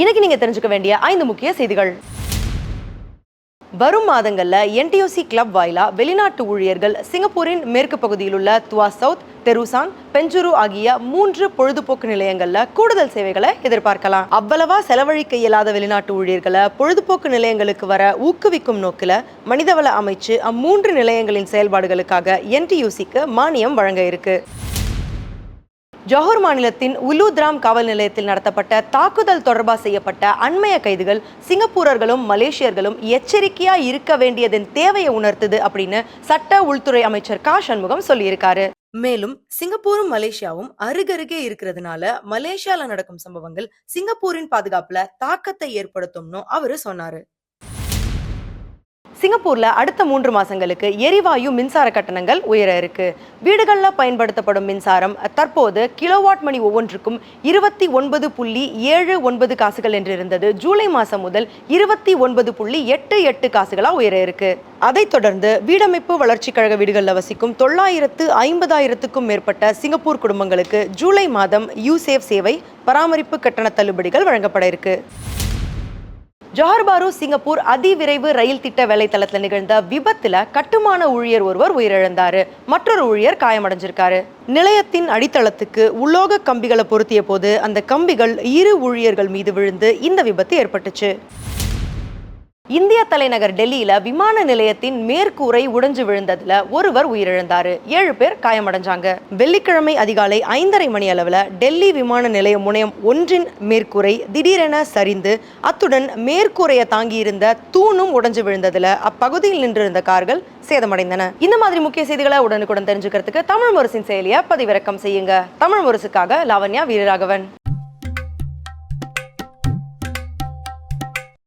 இன்னைக்கு நீங்க தெரிஞ்சுக்க வேண்டிய ஐந்து முக்கிய செய்திகள். வரும் மாதங்களில் என்டிஓசி கிளப் வாயிலா வெளிநாட்டு ஊழியர்கள் சிங்கப்பூரின் மேற்கு பகுதியில் உள்ள துவா சவுத் தெருசான் பெஞ்சுரு ஆகிய மூன்று பொழுதுபோக்கு நிலையங்கள்ல கூடுதல் சேவைகளை எதிர்பார்க்கலாம். அவ்வளவா செலவழிக்க இயலாத வெளிநாட்டு ஊழியர்களை பொழுதுபோக்கு நிலையங்களுக்கு வர ஊக்குவிக்கும் நோக்கில மனிதவள அமைச்சு அம்மூன்று நிலையங்களின் செயல்பாடுகளுக்காக என்டியூசிக்கு மானியம் வழங்க இருக்கு. ஜோஹர் மாநிலத்தின் உலுத்ராம் காவல் நிலையத்தில் நடத்தப்பட்ட தாக்குதல் தொடர்பாக செய்யப்பட்ட அண்மைய கைதுகள் சிங்கப்பூரர்களும் மலேசியர்களும் எச்சரிக்கையா இருக்க வேண்டியதன் தேவையை உணர்த்துது அப்படின்னு சட்ட உள்துறை அமைச்சர் கா. சண்முகம் சொல்லியிருக்காரு. மேலும் சிங்கப்பூரும் மலேசியாவும் அருகருகே இருக்கிறதுனால மலேசியால நடக்கும் சம்பவங்கள் சிங்கப்பூரின் பாதுகாப்புல தாக்கத்தை ஏற்படுத்தும்னு அவரு சொன்னாரு. சிங்கப்பூரில் அடுத்த மூன்று மாதங்களுக்கு எரிவாயு மின்சார கட்டணங்கள் உயர இருக்கு. வீடுகளில் பயன்படுத்தப்படும் மின்சாரம் தற்போது கிலோவாட் மணி ஒவ்வொன்றுக்கும் இருபத்தி ஒன்பது புள்ளி ஏழு ஒன்பது காசுகள் என்று இருந்தது. ஜூலை மாதம் முதல் இருபத்தி ஒன்பது புள்ளி எட்டு எட்டு காசுகளாக உயர இருக்கு. அதைத் தொடர்ந்து வீடமைப்பு வளர்ச்சிக் கழக வீடுகளில் வசிக்கும் தொள்ளாயிரத்து ஐம்பதாயிரத்துக்கும் மேற்பட்ட சிங்கப்பூர் குடும்பங்களுக்கு ஜூலை மாதம் யூசேஃப் சேவை பராமரிப்பு கட்டண தள்ளுபடிகள் வழங்கப்பட இருக்கு. ஜோஹர் பாரு சிங்கப்பூர் அதிவிரைவு ரயில் திட்ட வேலைத்தளத்தில் நிகழ்ந்த விபத்துல கட்டுமான ஊழியர் ஒருவர் உயிரிழந்தாரு. மற்றொரு ஊழியர் காயமடைஞ்சிருக்காரு. நிலையத்தின் அடித்தளத்துக்கு உலோக கம்பிகளை பொருத்திய போது அந்த கம்பிகள் இரு ஊழியர்கள் மீது விழுந்து இந்த விபத்து ஏற்பட்டுச்சு. இந்திய தலைநகர் டெல்லியில விமான நிலையத்தின் மேற்கூரை உடைஞ்சு விழுந்ததுல ஒருவர் உயிரிழந்தாரு. ஏழு பேர் காயமடைஞ்சாங்க. வெள்ளிக்கிழமை அதிகாலை ஐந்தரை மணி அளவுல டெல்லி விமான நிலைய முனையம் ஒன்றின் மேற்கூரை திடீரென சரிந்து அத்துடன் மேற்கூரையை தாங்கியிருந்த தூணும் உடைஞ்சு விழுந்ததுல அப்பகுதியில் நின்றிருந்த கார்கள் சேதமடைந்தன. இந்த மாதிரி முக்கிய செய்திகளை உடனுக்குடன் தெரிஞ்சுக்கிறதுக்கு தமிழ் முரசின் செயலியை பதிவிறக்கம் செய்யுங்க. தமிழ் முரசுக்காக லாவண்யா வீரராகவன்.